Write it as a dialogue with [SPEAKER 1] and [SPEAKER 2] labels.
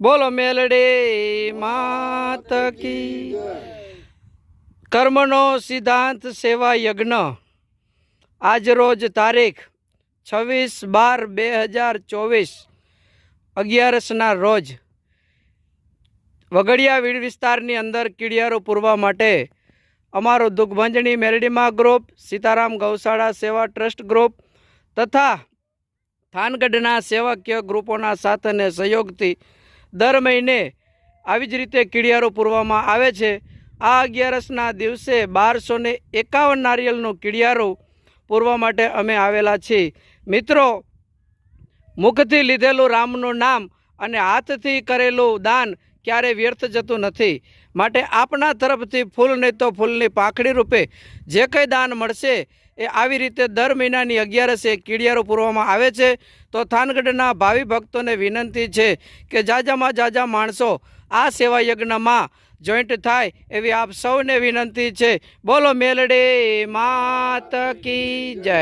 [SPEAKER 1] બોલો મેલડે માત કી. કર્મનો સિદ્ધાંત સેવા યજ્ઞ. આજરોજ તારીખ છવ્વીસ બાર બે હજાર ચોવીસ, અગિયારસના રોજ. વગડિયા વીડ વિસ્તારની અંદર કીડિયારો પૂરવા માટે અમારો દુઃખભંજણી મેરડીમા ગ્રુપ, સીતારામ ગૌશાળા સેવા ટ્રસ્ટ ગ્રુપ તથા થાનગઢના સેવાકીય ગ્રુપોના સાથ અને સહયોગથી દર મહિને આવી જ રીતે કીડિયારો પૂરવામાં આવે છે. આ અગિયારસના દિવસે બારસો ને એકાવન નારિયેળનું કીડિયારો પૂરવા માટે અમે આવેલા છીએ. મિત્રો, મુખથી લીધેલું રામનું નામ અને હાથથી કરેલું દાન ક્યારે વ્યર્થ જતું નથી. માટે આપણા તરફથી ફૂલ નહીં તો ફૂલની પાંખડી રૂપે જે કંઈ દાન મળશે એ આવી રીતે દર મહિનાની અગિયારસે કીડિયારો પૂરવામાં આવે છે. તો થાનગઢના ભાવિ ભક્તોને વિનંતી છે કે જાજામાં જાજા માણસો આ સેવા યજ્ઞમાં જોઈન્ટ થાય એવી આપ સૌને વિનંતી છે. બોલો મેલડે માત કી જય.